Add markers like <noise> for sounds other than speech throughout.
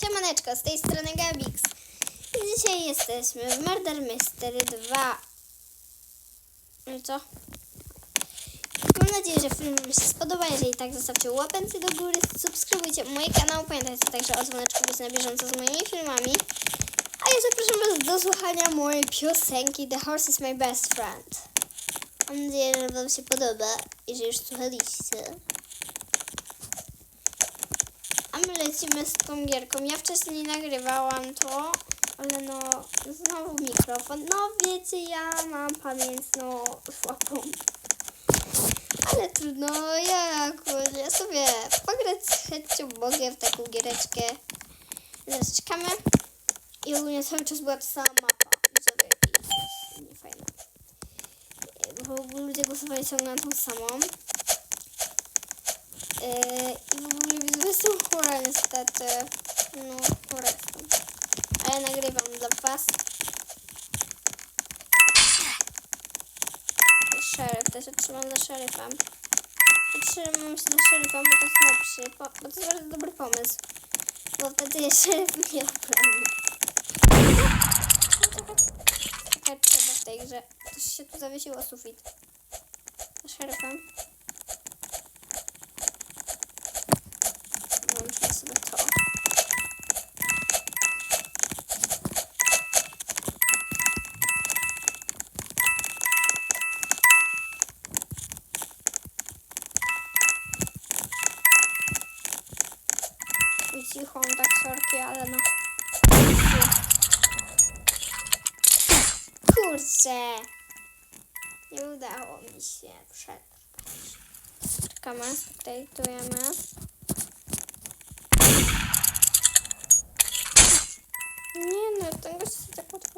Siemaneczko, z tej strony Gabix. I dzisiaj jesteśmy w Murder Mystery 2. No co? Mam nadzieję, że film Wam się spodoba. Jeżeli tak, zostawcie łapencję do góry, subskrybujcie mój kanał. Pamiętajcie także o dzwoneczku, być na bieżąco z moimi filmami. A ja zapraszam Was do słuchania mojej piosenki The Horse is my best friend. Mam nadzieję, że Wam się podoba i że już słuchaliście. My lecimy z tą gierką. Ja wcześniej nagrywałam to, ale no, znowu mikrofon. No wiecie, ja mam pamięć, no, słabą. Ale trudno, ja jakoś, ja sobie pograć chęcią mogę w taką giereczkę. Zaraz czekamy. I ogólnie cały czas była ta sama mapa. Widzowie, i fajna. Bo ludzie głosowali ciągle na tą samą. Yy, I w ogóle widzę, jestem chora niestety. No, chora jestem. Ale nagrywam dla was. Szeryf, to się trzymam za szeryfem. Trzymam się za szeryfem, bo to jest lepszy, bo to jest bardzo dobry pomysł. Bo wtedy jest szeryf mnie obroni. Czekaj, trzeba w tej grze. Coś się tu zawiesiło sufit. Za szeryfem. Sobie to. I cicho, tak sorki, ale no. Kurczę. Nie udało mi się przetrwać. Czekamy, tejtujemy. Nie no, ten gość się tak odpadało, serio? Ona jest dobra bardzo. No, trzy razy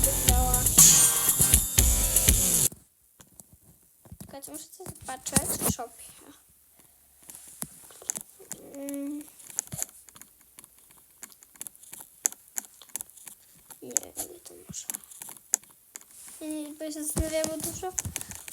wygrała. Czekajcie, muszę coś zobaczyć w shopie. Mm. Nie wiem, nie to muszę. Ja się zastanawiam, bo dużo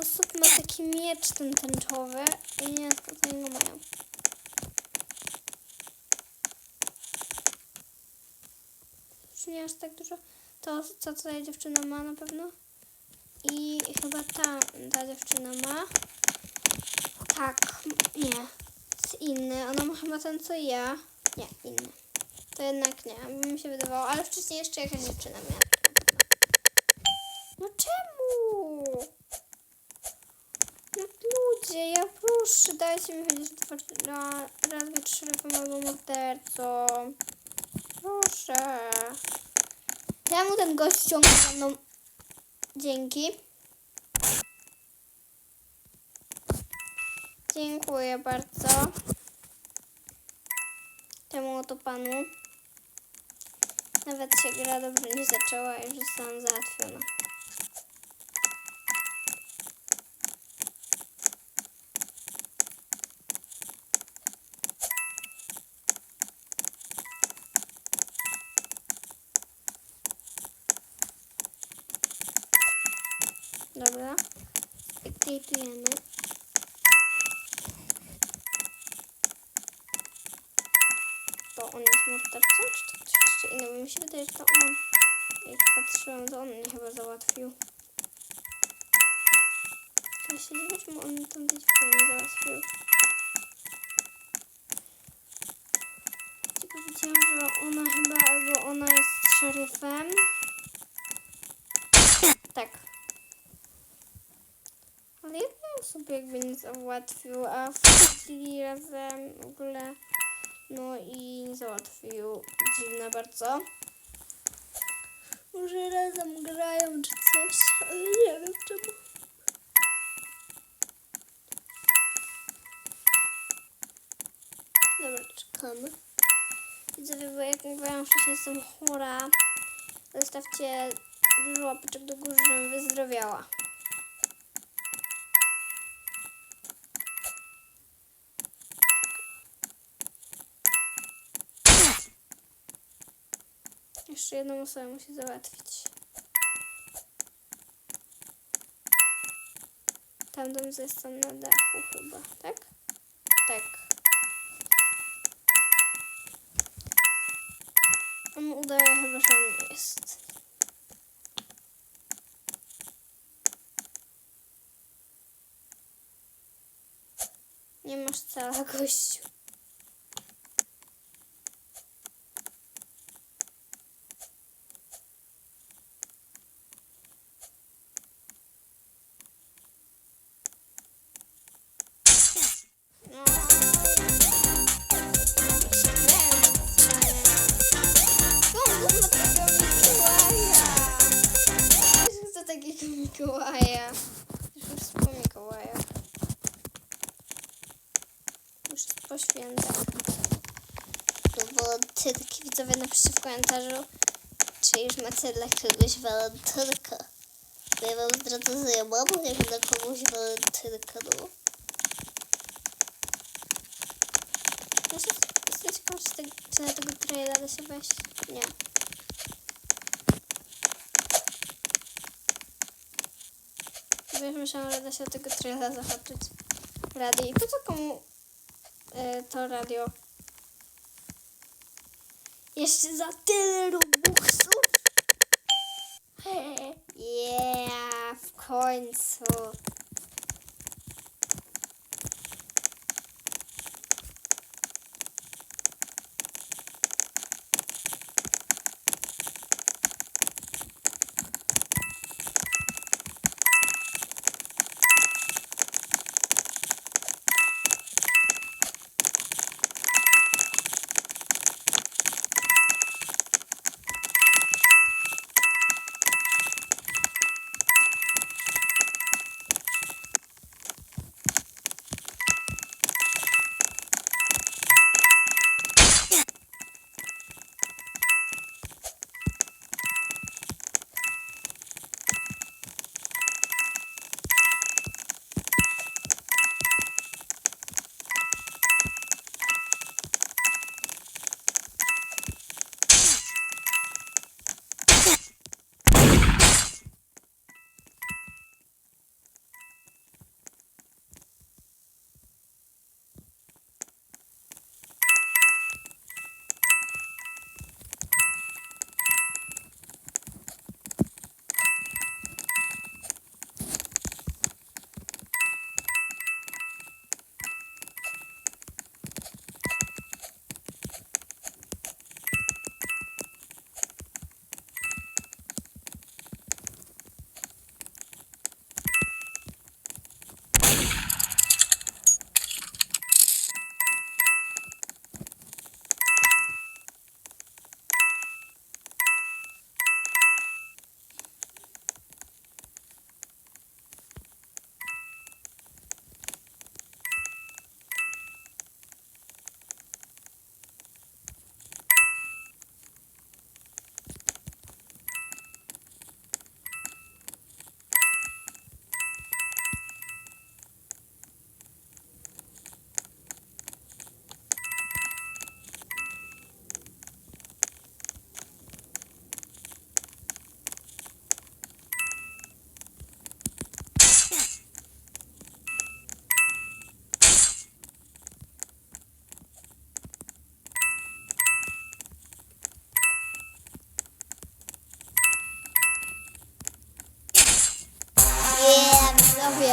osób ma taki miecz ten tęczowy i nie tutaj go mają. Nie aż tak dużo. To, co tutaj dziewczyna ma na pewno. I chyba ta, ta dziewczyna ma. Tak, nie. Jest inny. Ona ma chyba ten, co ja. Nie, inny. To jednak nie, mi się wydawało, ale wcześniej jeszcze jakaś dziewczyna miała. No czemu? No ludzie, ja dajcie mi chociaż dwa, ra, raz być szeryfem albo mordercą. Proszę. Ja mu ten gość ściągnął za mną. Dzięki. Dziękuję bardzo. Temu oto panu. Nawet się gra dobrze nie zaczęła już zostałam załatwiona. Dobra. Spectatujemy. To on jest mordercą, czy to coś innego? Mi się wydaje, że to on. Jak patrzyłam, to on mnie chyba załatwił. Ja się dziwię, czemu on tam tej dziewczyny załatwił. Tylko widziałam, że ona chyba, albo ona jest szeryfem. Tak. Ale jednej sobie jakby nie załatwił, a wchodzili razem w ogóle. No i nie załatwił. Dziwne bardzo. Może razem grają czy coś, ale nie wiem czemu. Dobra, czekamy. Widzowie, bo jak mówiłam wcześniej, jestem chora. Zostawcie dużo łapeczek do góry, żebym wyzdrowiała. Jeszcze jedną osobę musi załatwić. Tam dom tam na dachu chyba, tak? Tak. On udaje chyba, że on jest. Nie masz cała gościu. Widzowie napiszcie w komentarzu, czy już macie dla kogoś walentynkę. Bo ja wam zdradzę, że ja mam jak dla kogoś walentynkę, no. Jestem jestem czy, czy na tego trailera da się wejść. Nie. Wiesz, myślałam, że da się tego trailera zahaczyć. Radio. I po co komu y, to radio? Jeszcze za tyle robuxów? <laughs> Yeah, w końcu.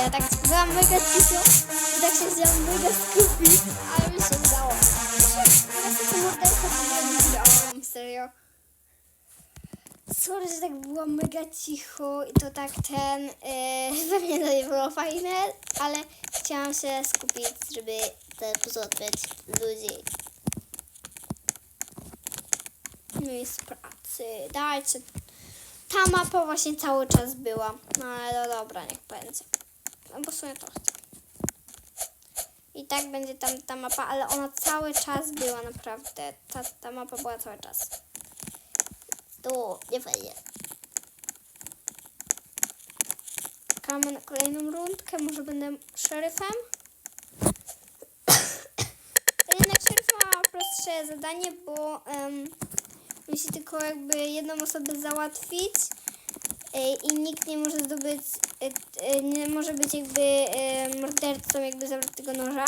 Widzowie, tak byłam mega cicho i tak się chciałam mega skupić, ale mi się udało. Ja to morderka nie widziałam, serio. Sorry, że tak było mega cicho i to tak ten, <laughs> yy, pewnie to nie było fajne, ale chciałam się skupić, żeby to pozostać ludzi. Miejsc pracy, dajcie ta mapa właśnie cały czas była. No ale no dobra, niech będzie. No bo w sumie to chcę. I tak będzie tam ta mapa, ale ona cały czas była naprawdę. Ta, ta mapa była cały czas. Tu, nie fajnie. Czekamy na kolejną rundkę. Może będę szeryfem? Jednak szeryf ma prostsze zadanie, bo em, musi tylko jakby jedną osobę załatwić i nikt nie może zdobyć, e, e, nie może być jakby e, mordercą, jakby zabrać noża.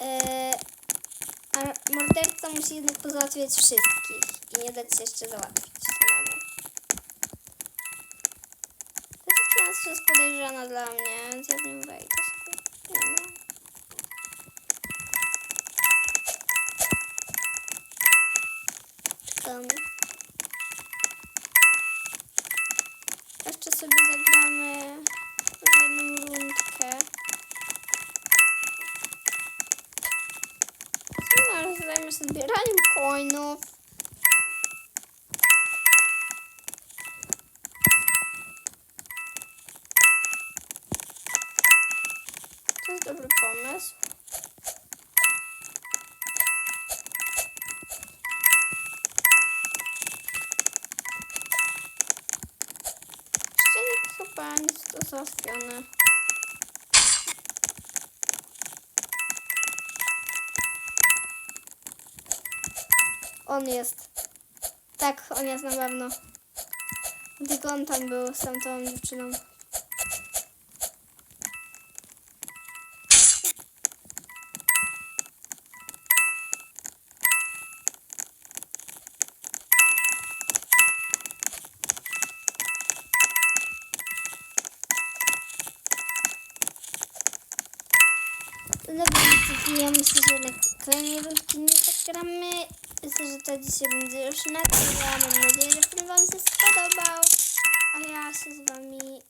E, a morderca musi jednak pozałatwiać wszystkich i nie dać się jeszcze załatwić samemu. Ta dziewczyna jest podejrzana dla mnie, więc ja w nią wejdę sobie. Nie no. Czekam. Zajmę się zbieraniem coinów. To jest dobry pomysł. Jeszcze chyba nic to załatwione. On jest. Tak, on jest na pewno. Tylko on tam był z tamtą dziewczyną. Dobra, ja myślę, że nie zagramy. Myślę, że to dzisiaj będzie już na tyle. Mam nadzieję, że film Wam się spodobał. A ja się z Wami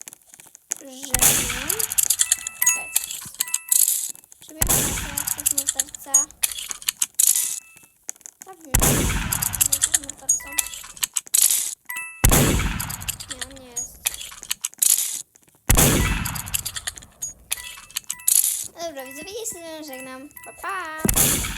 żegnam. Cześć. Przybieram się z morderca. Tak, nie. Nie, mordercą. Nie, on jest. Dobra, widzowie, ja się żegnam. Pa, pa!